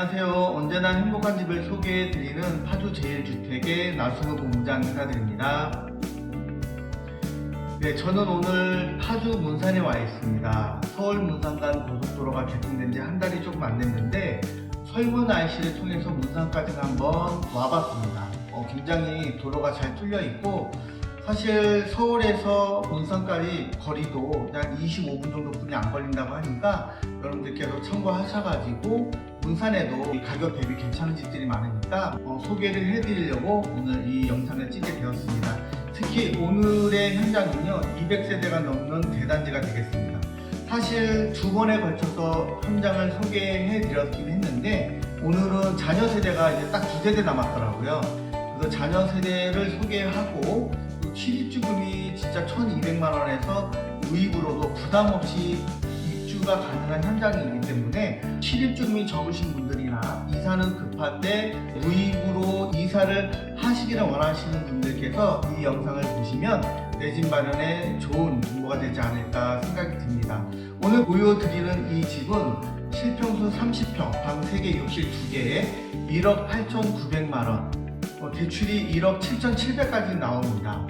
안녕하세요. 언제나 행복한 집을 소개해 드리는 파주 제일주택의 나수호 본부장 인사드립니다. 네, 저는 오늘 파주 문산에 와 있습니다. 서울 문산간 고속도로가 개통된 지 한 달이 조금 안 됐는데 설문 IC를 통해서 문산까지 한번 와봤습니다. 어, 굉장히 도로가 잘 뚫려 있고 사실 서울에서 문산까지 거리도 한 25분 정도뿐이 안 걸린다고 하니까 여러분들께서 참고하셔가지고 문산에도 이 가격 대비 괜찮은 집들이 많으니까 어, 소개를 해드리려고 오늘 이 영상을 찍게 되었습니다. 특히 오늘의 현장은요 200세대가 넘는 대단지가 되겠습니다. 사실 두 번에 걸쳐서 현장을 소개해 드렸긴 했는데 오늘은 자녀 세대가 이제 딱 두 세대 남았더라고요. 그래서 자녀 세대를 소개하고 또 실입주금이 진짜 1,200만 원에서 우입으로도 부담 없이 입주가 가능한 현장이기 때문에 실입주금이 적으신 분들이나 이사는 급한데 무입으로 이사를 하시기를 원하시는 분들께서 이 영상을 보시면 내 집 마련에 좋은 정보가 되지 않을까 생각이 듭니다. 오늘 보여드리는 이 집은 실평수 30평, 방 3개, 욕실 2개에 1억 8,900만원, 어, 대출이 1억 7,700까지 나옵니다.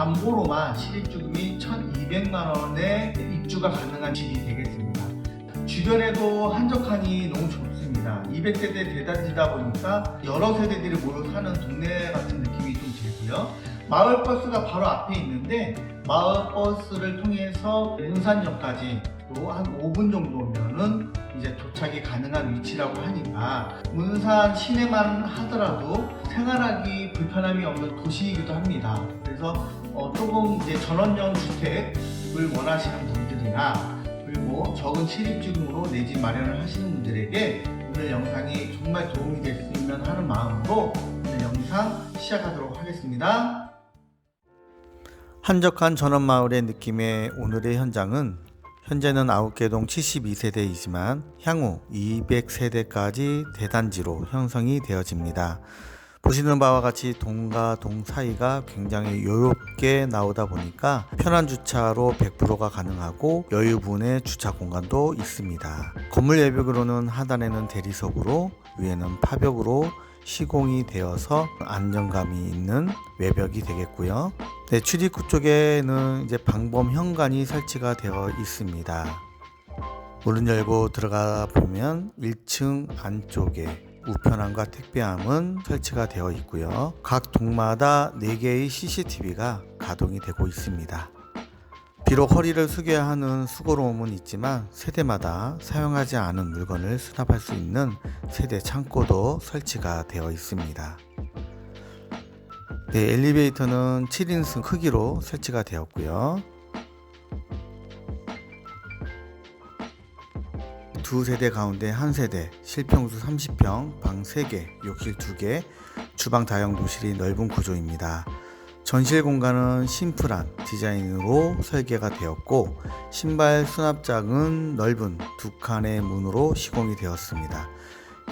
담보로만 실입주금이 1,200만 원에 입주가 가능한 집이 되겠습니다. 주변에도 한적하니 너무 좋습니다. 200세대 대단지다 보니까 여러 세대들이 모여 사는 동네 같은 느낌이 좀 들고요. 마을버스가 바로 앞에 있는데 마을버스를 통해서 문산역까지 또 한 5분 정도면은 이제 도착이 가능한 위치라고 하니까 문산 시내만 하더라도 생활하기 불편함이 없는 도시이기도 합니다. 그래서 어, 조금 이제 전원형 주택을 원하시는 분들이나 그리고 적은 실입주금으로 내 집 마련을 하시는 분들에게 오늘 영상이 정말 도움이 됐으면 하는 마음으로 오늘 영상 시작하도록 하겠습니다. 한적한 전원마을의 느낌의 오늘의 현장은 현재는 9개 동 72세대이지만 향후 200세대까지 대단지로 형성이 되어집니다. 보시는 바와 같이 동과 동 사이가 굉장히 여유롭게 나오다 보니까 편한 주차로 100%가 가능하고 여유분의 주차 공간도 있습니다. 건물 외벽으로는 하단에는 대리석으로 위에는 파벽으로 시공이 되어서 안정감이 있는 외벽이 되겠고요. 네, 출입구 쪽에는 이제 방범 현관이 설치가 되어 있습니다. 문을 열고 들어가 보면 1층 안쪽에 우편함과 택배함은 설치가 되어 있고요. 각 동마다 4개의 CCTV가 가동이 되고 있습니다. 비록 허리를 숙여야 하는 수고로움은 있지만 세대마다 사용하지 않은 물건을 수납할 수 있는 세대 창고도 설치가 되어 있습니다. 네, 엘리베이터는 7인승 크기로 설치가 되었고요. 두 세대 가운데 한 세대, 실평수 30평, 방 3개, 욕실 2개, 주방 다용도실이 넓은 구조입니다. 전실 공간은 심플한 디자인으로 설계가 되었고 신발 수납장은 넓은 두 칸의 문으로 시공이 되었습니다.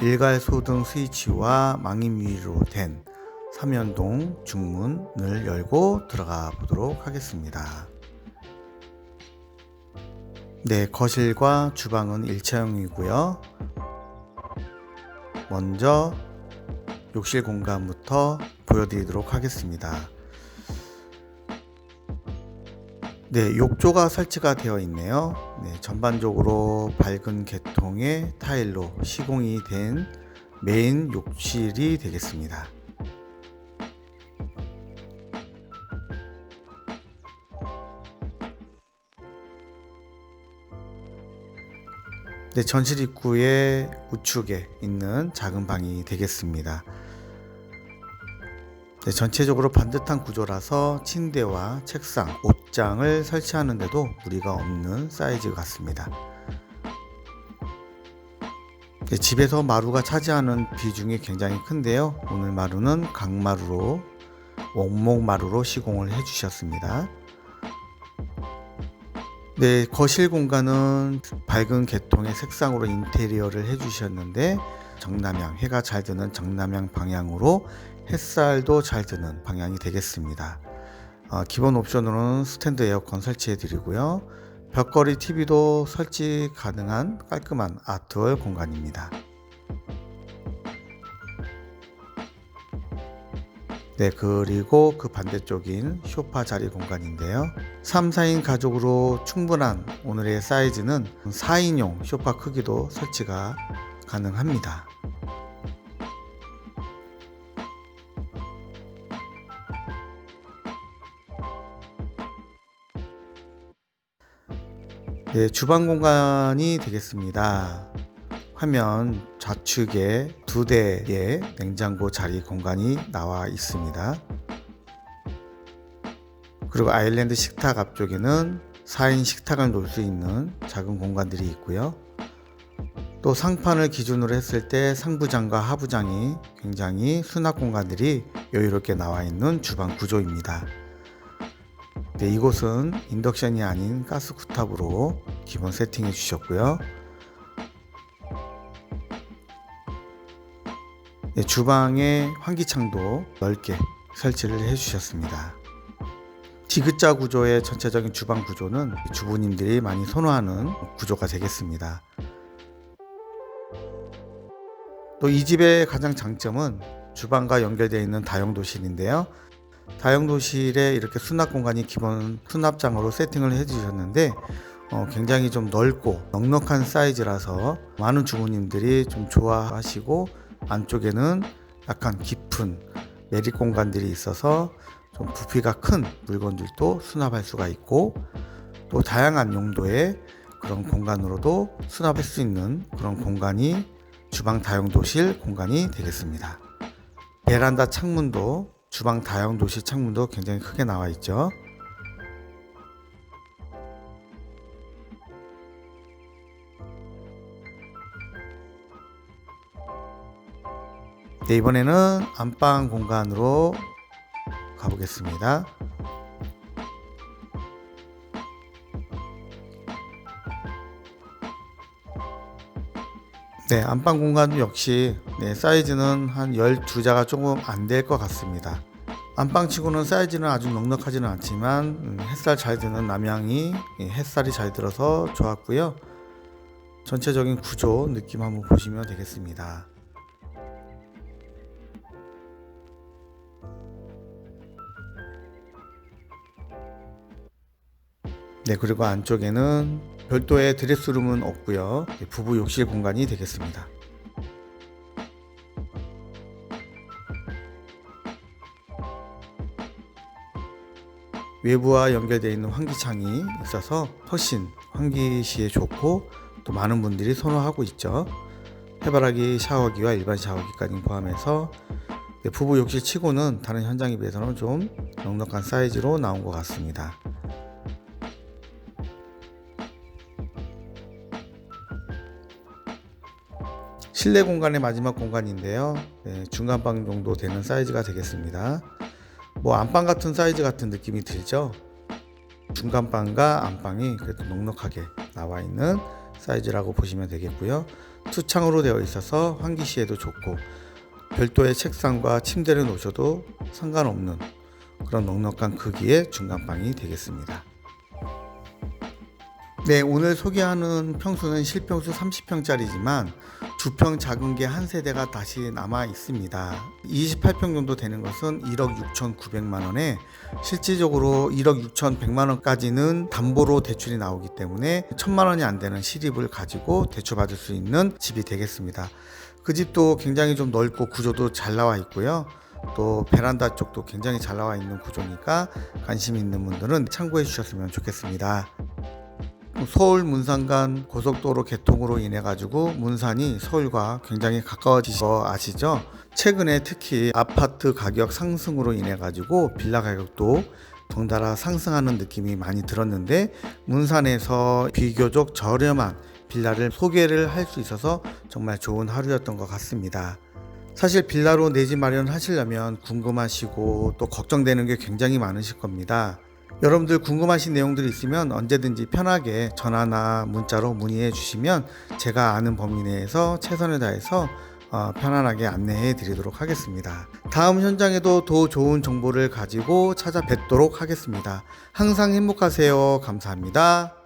일괄 소등 스위치와 망임 유리로 된 삼연동 중문을 열고 들어가 보도록 하겠습니다. 네, 거실과 주방은 일체형이고요. 먼저 욕실 공간부터 보여드리도록 하겠습니다. 네, 욕조가 설치가 되어 있네요. 네, 전반적으로 밝은 계통의 타일로 시공이 된 메인 욕실이 되겠습니다. 네, 전실 입구의 우측에 있는 작은 방이 되겠습니다. 네, 전체적으로 반듯한 구조라서 침대와 책상, 옷장을 설치하는데도 무리가 없는 사이즈 같습니다. 네, 집에서 마루가 차지하는 비중이 굉장히 큰데요. 오늘 마루는 강마루로 원목 마루로 시공을 해주셨습니다. 네, 거실 공간은 밝은 계통의 색상으로 인테리어를 해주셨는데 정남향, 해가 잘 드는 정남향 방향으로 햇살도 잘 드는 방향이 되겠습니다. 어, 기본 옵션으로는 스탠드 에어컨 설치해 드리고요. 벽걸이 TV도 설치 가능한 깔끔한 아트월 공간입니다. 네, 그리고 그 반대쪽인 쇼파 자리 공간인데요. 3, 4인 가족으로 충분한 오늘의 사이즈는 4인용 쇼파 크기도 설치가 가능합니다. 네, 주방 공간이 되겠습니다. 화면 좌측에 두 대의 냉장고 자리 공간이 나와 있습니다. 그리고 아일랜드 식탁 앞쪽에는 4인 식탁을 놓을 수 있는 작은 공간들이 있고요. 또 상판을 기준으로 했을 때 상부장과 하부장이 굉장히 수납 공간들이 여유롭게 나와 있는 주방 구조입니다. 네, 이곳은 인덕션이 아닌 가스 쿠탑으로 기본 세팅해 주셨고요. 주방에 환기창도 넓게 설치를 해 주셨습니다. 디귿자 구조의 전체적인 주방 구조는 주부님들이 많이 선호하는 구조가 되겠습니다. 또 이 집의 가장 장점은 주방과 연결되어 있는 다용도실인데요. 다용도실에 이렇게 수납 공간이 기본 수납장으로 세팅을 해주셨는데 어, 굉장히 좀 넓고 넉넉한 사이즈라서 많은 주부님들이 좀 좋아하시고 안쪽에는 약간 깊은 내립 공간들이 있어서 좀 부피가 큰 물건들도 수납할 수가 있고 또 다양한 용도의 그런 공간으로도 수납할 수 있는 그런 공간이 주방 다용도실 공간이 되겠습니다. 베란다 창문도 주방 다용도실 창문도 굉장히 크게 나와 있죠. 네, 이번에는 안방 공간으로 가보겠습니다. 네, 안방 공간도 역시 네, 사이즈는 한 12자가 조금 안 될 것 같습니다. 안방치고는 사이즈는 아주 넉넉하지는 않지만 음, 햇살 잘 드는 남향이 예, 햇살이 잘 들어서 좋았고요. 전체적인 구조 느낌 한번 보시면 되겠습니다. 네, 그리고 안쪽에는 별도의 드레스룸은 없고요. 예, 부부 욕실 공간이 되겠습니다. 외부와 연결되어 있는 환기창이 있어서 훨씬 환기 시에 좋고 또 많은 분들이 선호하고 있죠. 해바라기 샤워기와 일반 샤워기까지 포함해서 네, 부부 욕실 치고는 다른 현장에 비해서는 좀 넉넉한 사이즈로 나온 것 같습니다. 실내 공간의 마지막 공간인데요. 네, 중간 방 정도 되는 사이즈가 되겠습니다. 뭐 안방 같은 사이즈 같은 느낌이 들죠. 중간 방과 안방이 그래도 넉넉하게 나와 있는 사이즈라고 보시면 되겠고요. 투창으로 되어 있어서 환기 시에도 좋고 별도의 책상과 침대를 놓으셔도 상관없는 그런 넉넉한 크기의 중간방이 되겠습니다. 네, 오늘 소개하는 평수는 실평수 30평짜리지만 두 평 작은 게 한 세대가 다시 남아 있습니다. 28평 정도 되는 것은 1억 6,900만 원에 실질적으로 1억 6,100만 원까지는 담보로 대출이 나오기 때문에 1,000만 원이 안 되는 실입을 가지고 대출받을 수 있는 집이 되겠습니다. 그 집도 굉장히 좀 넓고 구조도 잘 나와 있고요. 또 베란다 쪽도 굉장히 잘 나와 있는 구조니까 관심 있는 분들은 참고해 주셨으면 좋겠습니다. 서울 문산간 고속도로 개통으로 인해 가지고 문산이 서울과 굉장히 가까워지신 거 아시죠? 최근에 특히 아파트 가격 상승으로 인해 가지고 빌라 가격도 덩달아 상승하는 느낌이 많이 들었는데 문산에서 비교적 저렴한 빌라를 소개를 할 수 있어서 정말 좋은 하루였던 것 같습니다. 사실 빌라로 내 집 마련하시려면 궁금하시고 또 걱정되는 게 굉장히 많으실 겁니다. 여러분들 궁금하신 내용들이 있으면 언제든지 편하게 전화나 문자로 문의해 주시면 제가 아는 범위 내에서 최선을 다해서 어, 편안하게 안내해 드리도록 하겠습니다. 다음 현장에도 더 좋은 정보를 가지고 찾아뵙도록 하겠습니다. 항상 행복하세요. 감사합니다.